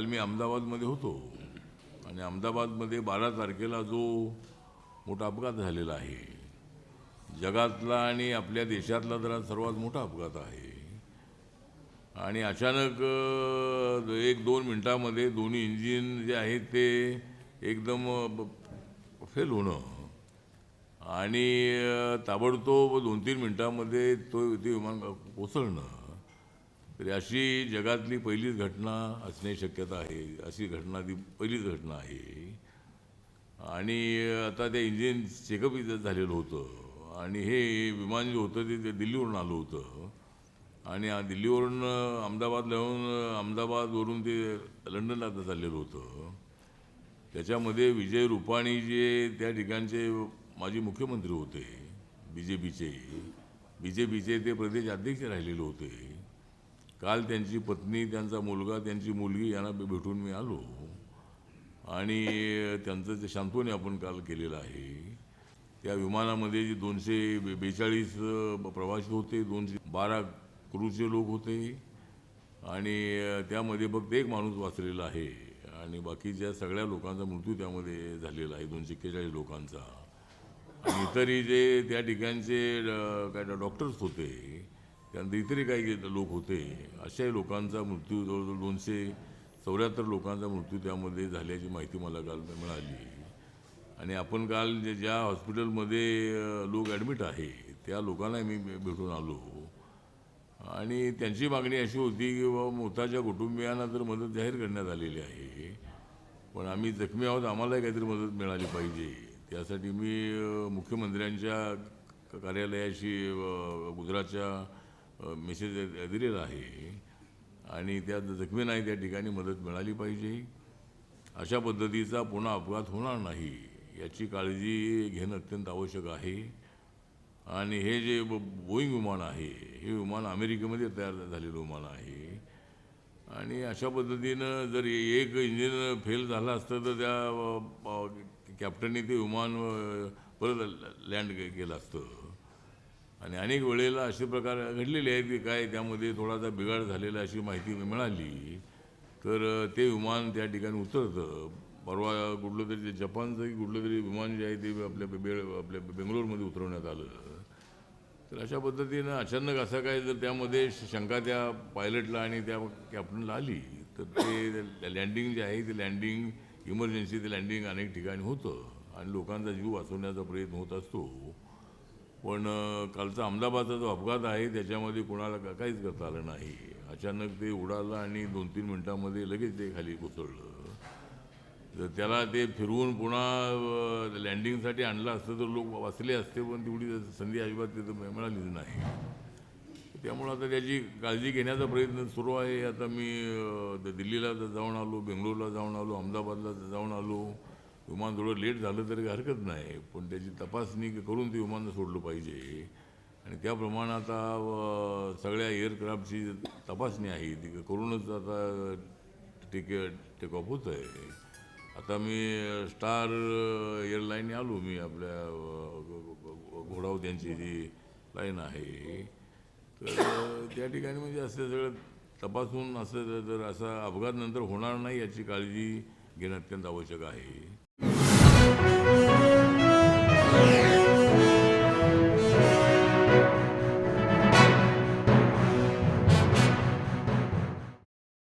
काल मी अहमदाबादमध्ये होतो. आणि अहमदाबादमध्ये बारा तारखेला जो मोठा अपघात झालेला आहे. जगातला आणि आपल्या देशातला जरा सर्वात मोठा अपघात आहे. आणि अचानक एक दोन मिनटामध्ये दोन्ही इंजिन जे आहेत ते एकदम फेल होणं. आणि ताबडतोब दोन तीन मिनटामध्ये तो ते विमान कोसळणं. तरी अशी जगातली पहिलीच घटना असण्याची शक्यता आहे. अशी घटना ती पहिलीच घटना आहे. आणि आता ते इंजिन चेकअप इथं झालेलं होतं. आणि हे विमान जे होतं ते ते दिल्लीवरून आलं होतं. आणि दिल्लीवरून अहमदाबादला येऊन अहमदाबादवरून ते लंडनला आता चाललेलं होतं. त्याच्यामध्ये विजय रुपाणी जे त्या ठिकाणचे माजी मुख्यमंत्री होते बी जे पीचे बी जे पीचे ते प्रदेश अध्यक्ष राहिलेले होते. काल त्यांची पत्नी त्यांचा मुलगा त्यांची मुलगी यांना भेटून मी आलो. आणि त्यांचं जे शांतोने आपण काल केलेलं आहे त्या विमानामध्ये जे दोनशे बे बेचाळीस प्रवासी होते दोनशे बारा क्रूचे लोक होते आणि त्यामध्ये फक्त एक माणूस वाचलेला आहे आणि बाकीच्या सगळ्या लोकांचा मृत्यू त्यामध्ये झालेला आहे दोनशे एक्केचाळीस लोकांचा. आणि इतरही जे त्या ठिकाणचे काय डॉक्टर्स होते त्यानंतर इतरही काही लोक होते. अशाही लोकांचा मृत्यू जवळजवळ दोनशे चौऱ्याहत्तर लोकांचा मृत्यू त्यामध्ये झाल्याची माहिती मला काल मिळाली. आणि आपण काल जे ज्या हॉस्पिटलमध्ये लोक ॲडमिट आहे त्या लोकांना मी भेटून आलो. आणि त्यांची मागणी अशी होती की बाबा मृताच्या कुटुंबियांना तर मदत जाहीर करण्यात आलेली आहे. पण आम्ही जखमी आहोत आम्हालाही काहीतरी मदत मिळाली पाहिजे. त्यासाठी मी मुख्यमंत्र्यांच्या क- कार्यालयाशी अ, गुजरातच्या मेसेज दिलेला आहे. आणि त्या जखमींना त्या ठिकाणी मदत मिळाली पाहिजे. अशा पद्धतीचा पुन्हा अपघात होणार नाही याची काळजी घेणं अत्यंत आवश्यक आहे. आणि हे जे ब- बोईंग विमान आहे हे विमान अमेरिकेमध्ये तयार झालेलं विमान आहे. आणि अशा पद्धतीनं जर एक इंजिन फेल झालं असतं तर त्या कॅप्टनने ते विमान परत लँड केलं असतं. आणि अनेक वेळेला असे प्रकार घडलेले आहेत की काय त्यामध्ये थोडासा बिघाड झालेला अशी माहिती मिळाली. तर ते विमान त्या ठिकाणी उतरतं. परवा कुठलं तरी ते जपानचं की कुठलं तरी विमान जे आहे ते आपल्या बेळ आपल्या बेंगलोरमध्ये उतरवण्यात आलं. तर अशा पद्धतीनं अचानक असं काय जर त्यामध्ये शंका त्या पायलटला आणि त्या कॅप्टनला आली तर ते लँडिंग जे आहे ते लँडिंग इमर्जन्सी ते लँडिंग अनेक ठिकाणी होतं. आणि लोकांचा जीव वाचवण्याचा प्रयत्न होत असतो. पण कालचा अहमदाबादचा जो अपघात आहे त्याच्यामध्ये कोणाला का- काहीच करता आलं नाही. अचानक ते उडालं आणि दोन तीन मिनटामध्ये लगेच ते खाली कोसळलं. तर त्याला ते फिरवून पुन्हा लँडिंगसाठी आणलं असतं तर लोक वाचले असते पण तेवढी संधी अजिबात तिथं मिळालीच नाही. त्यामुळं आता त्याची काळजी घेण्याचा प्रयत्न सुरू आहे. आता मी द- दिल्लीला जाऊन आलो बेंगलोरला जाऊन आलो अहमदाबादला जाऊन आलो. विमान थोडं लेट झालं तरी हरकत नाही पण त्याची तपासणी करून ते विमान सोडलं पाहिजे. आणि त्याप्रमाणे आता सगळ्या एअरक्राफ्टची तपासणी आहे ती करूनच आता टेक टेक ऑफ होत आहे आता मी स्टार एअरलाईनने आलो मी आपल्या घोडाव त्यांची जी लाईन आहे. तर त्या ठिकाणी म्हणजे असं सगळं तपासून असं जर- जर असा अपघात नंतर होणार नाही याची काळजी घेणं अत्यंत आवश्यक आहे. Yeah.